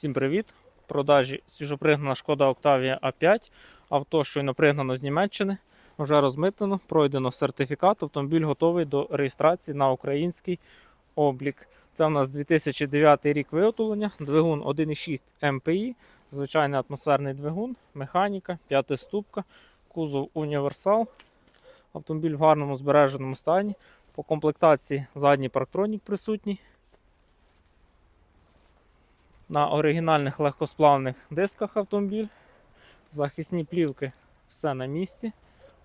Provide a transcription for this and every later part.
Всім привіт! В продажі свіжопригнана шкода Octavia A5. Авто щойно пригнано з Німеччини. Вже розмитнено, пройдено сертифікат. Автомобіль готовий до реєстрації на український облік. Це у нас 2009 рік виготовлення, двигун 1,6 МПІ, звичайний атмосферний двигун, механіка, п'ятиступка, кузов універсал. Автомобіль в гарному збереженому стані. По комплектації задній парктронік присутній. На оригінальних легкосплавних дисках автомобіль. Захисні плівки все на місці.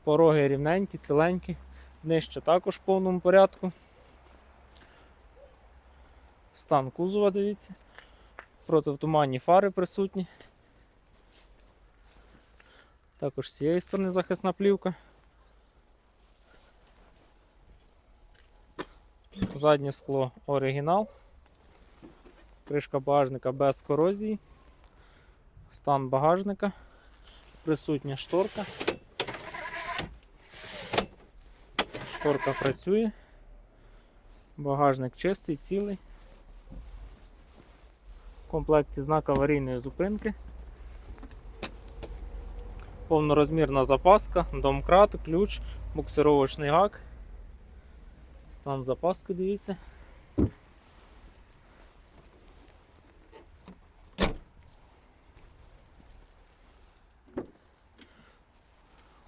Пороги рівненькі, ціленькі. Нижче також в повному порядку. Стан кузова, дивіться. Противтуманні фари присутні. Також з цієї сторони захисна плівка. Заднє скло оригінал. Кришка багажника без корозії. Стан багажника. Присутня шторка. Шторка працює. Багажник чистий, цілий. В комплекті знак аварійної зупинки. Повнорозмірна запаска, домкрат, ключ, буксировочний гак. Стан запаски, дивіться.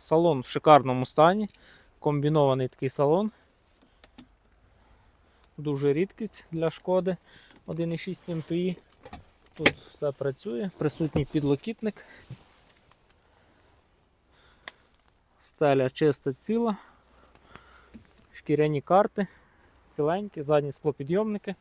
Салон в шикарному стані. Комбінований такий салон. Дуже рідкість для шкоди 1,6 МПІ. Тут все працює, присутній підлокітник. Стеля чиста ціла. Шкіряні карти, ціленькі, задні склопідйомники.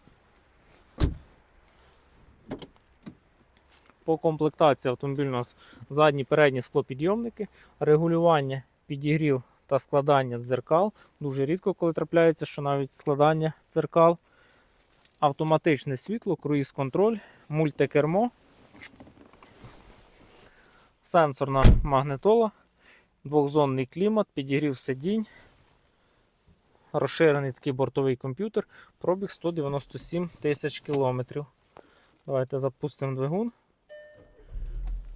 По комплектації автомобіль у нас задні передні склопідйомники, регулювання підігрів та складання дзеркал. Дуже рідко, коли трапляється, що навіть складання дзеркал. Автоматичне світло, круїз-контроль, мультикермо, сенсорна магнитола, двохзонний клімат, підігрів сидінь, розширений такий бортовий комп'ютер, пробіг 197 тисяч кілометрів. Давайте запустимо двигун.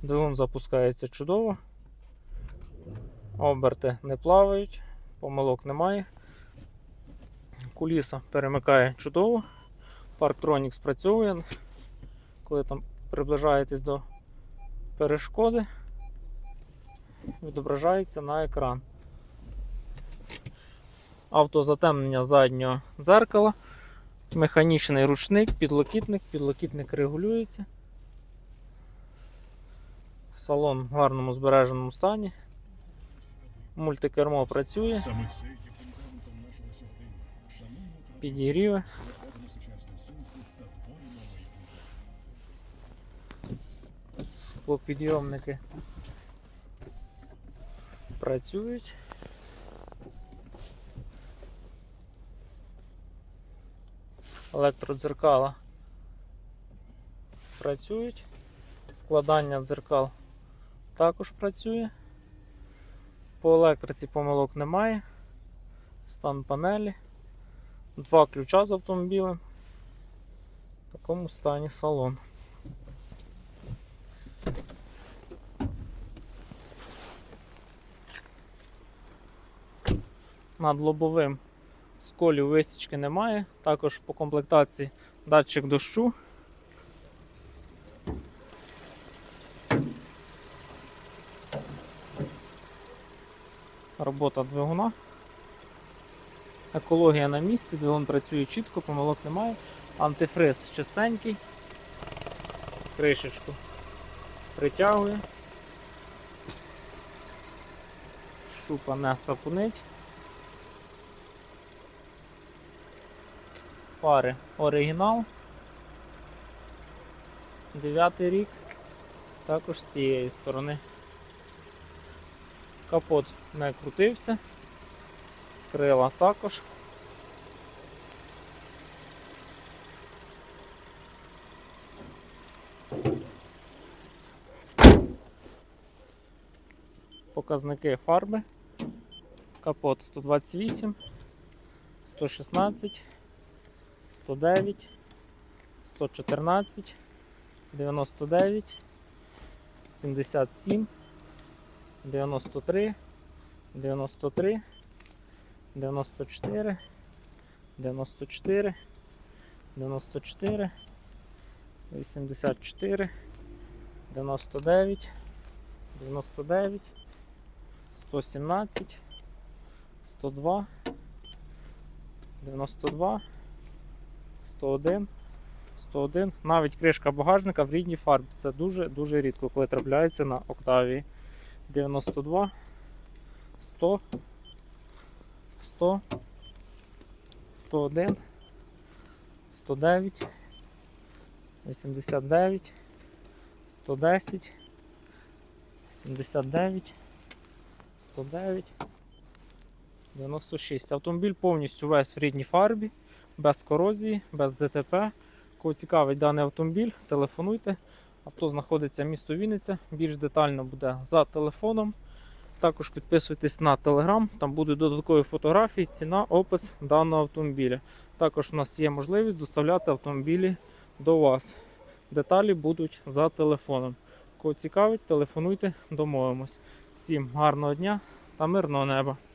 Двигун запускається чудово. Оберти не плавають, помилок немає. Куліса перемикає чудово. Парктронік спрацьовує. Коли там приближаєтесь до перешкоди, відображається на екран. Автозатемнення заднього дзеркала, механічний ручник, підлокітник, підлокітник регулюється. Салон в гарному збереженому стані. Мультикермо працює, підігріви. Склопідйомники працюють. Електродзеркала працюють. Складання дзеркал також працює. По електриці помилок немає. Стан панелі. Два ключа з автомобілем. В такому стані салон. над лобовим сколів висічки немає. Також по комплектації датчик дощу. Робота двигуна. Екологія на місці, двигун працює чітко, помилок немає. Антифриз чистенький. Кришечку притягує. Шупа не сапунить. Фари оригінал. Дев'ятий рік. Також з цієї сторони. Капот не крутився. Крила також. Показники фарби. Капот 128, 116. 109, 114, 99, 77, 93, 93, 94, 94, 94, 84, 99, 99, 117, 102, 92, 101, 101. Навіть кришка багажника в рідній фарбі. Це дуже-дуже рідко, коли трапляється на Октавії. 92, 100, 100, 101, 109, 89, 110, 79, 109, 96. Автомобіль повністю весь в рідній фарбі, без корозії, без ДТП. Кого цікавить даний автомобіль, телефонуйте. Авто знаходиться місто Вінниця. Більш детально буде за телефоном. Також підписуйтесь на телеграм, там будуть додаткові фотографії, ціна, опис даного автомобіля. Також у нас є можливість доставляти автомобілі до вас. Деталі будуть за телефоном. Кого цікавить, телефонуйте, домовимось. Всім гарного дня та мирного неба!